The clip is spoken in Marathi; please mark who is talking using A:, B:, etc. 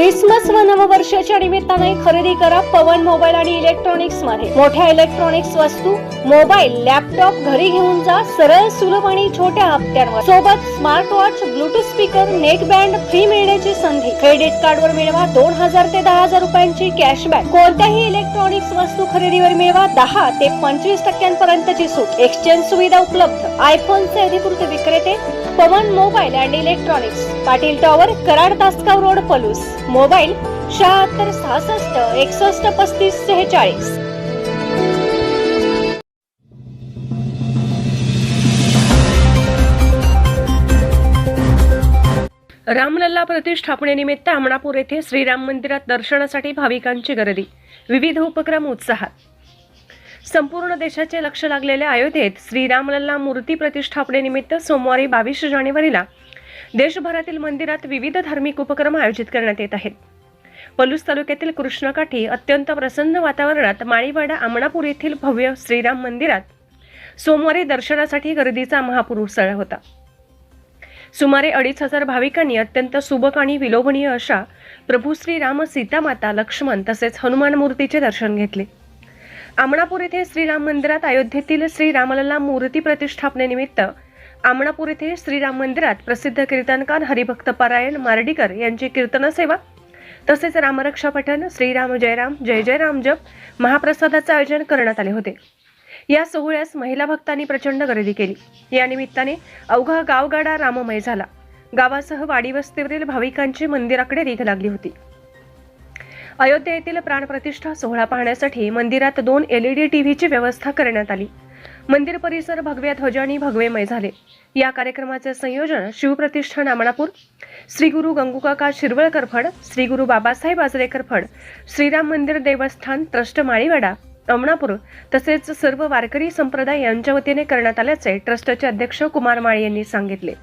A: क्रिसमस व नववर्षाच्या निमित्ताने खरेदी करा पवन मोबाईल आणि इलेक्ट्रॉनिक्समध्ये. मोठ्या इलेक्ट्रॉनिक्स वस्तू मोबाईल लॅपटॉप घरी घेऊन जा. सरळ सुलभ आणि छोट्या हप्त्यांवर. सोबत smart watch bluetooth speaker neck band free मिळण्याची क्रेडिट क्रेडिट कार्डवर मिळवा दोन हजार ते दहा हजार रुपयांची कॅशबॅक. कोणत्याही इलेक्ट्रॉनिक्स वस्तू खरेदीवर मिळवा दहा ते पंचवीस टक्क्यांपर्यंतची सूट. एक्सचेंज सुविधा उपलब्ध. आयफोनचे अधिकृत विक्रेते Pawan mobile and electronics Patil tower Karad Tasgaon road Palus. Mobile शहात्तर सहासष्ट एकसष्ट पस्तीस सेहेचाळीस. रामलल्ला प्रतिष्ठापनेनिमित्त आमणापूर येथे श्रीराम मंदिरात दर्शनासाठी भाविकांची गर्दी. विविध उपक्रम उत्साहात. संपूर्ण देशाचे लक्ष लागलेल्या अयोध्येत श्रीरामलल्ला मूर्ती प्रतिष्ठापनेनिमित्त सोमवारी बावीस जानेवारीला देशभरातील मंदिरात विविध धार्मिक उपक्रम आयोजित करण्यात येत आहेत. पलूस तालुक्यातील कृष्णकाठी अत्यंत प्रसन्न वातावरणात माळीवाडा आमणापूर येथील भव्य श्रीराम मंदिरात सोमवारी दर्शनासाठी गर्दीचा महापूर उसळला होता. सुमारे अडीच हजार भाविकांनी अत्यंत सुबक आणि विलोभनीय अशा प्रभू श्रीराम सीतामाता लक्ष्मण तसेच हनुमान मूर्तीचे दर्शन घेतले. आमणापूर येथे श्रीराम मंदिरात अयोध्येतील श्रीरामलला मूर्ती प्रतिष्ठापनेनिमित्त आमणापूर येथे श्रीराम मंदिरात प्रसिद्ध कीर्तनकार हरिभक्त पारायण मार्डीकर यांची कीर्तन सेवा तसेच रामरक्षा पठण श्रीराम जयराम जय जय राम जप महाप्रसादाचे आयोजन करण्यात आले होते. या सोहळ्यास महिला भक्तांनी प्रचंड गर्दी केली. या निमित्ताने अवघा गावगाडा राममय झाला. गावासह वाडी वस्तीवरील भाविकांची मंदिराकडे रीघ लागली होती. अयोध्या येथील प्राणप्रतिष्ठा सोहळा पाहण्यासाठी मंदिरात दोन एलईडी टीव्हीची व्यवस्था करण्यात आली. मंदिर परिसर भगव्या ध्वजांनी भगवेमय झाले. या कार्यक्रमाचे संयोजन शिवप्रतिष्ठान अमणापूर श्री गुरु गंगूकाका शिरवळकर फड श्री गुरु बाबासाहेब आजरेकर फड श्रीराम मंदिर देवस्थान ट्रस्ट माळीवाडा अमणापूर तसेच सर्व वारकरी संप्रदाय यांच्या वतीने करण्यात आल्याचे ट्रस्टचे अध्यक्ष कुमार माळी यांनी सांगितले.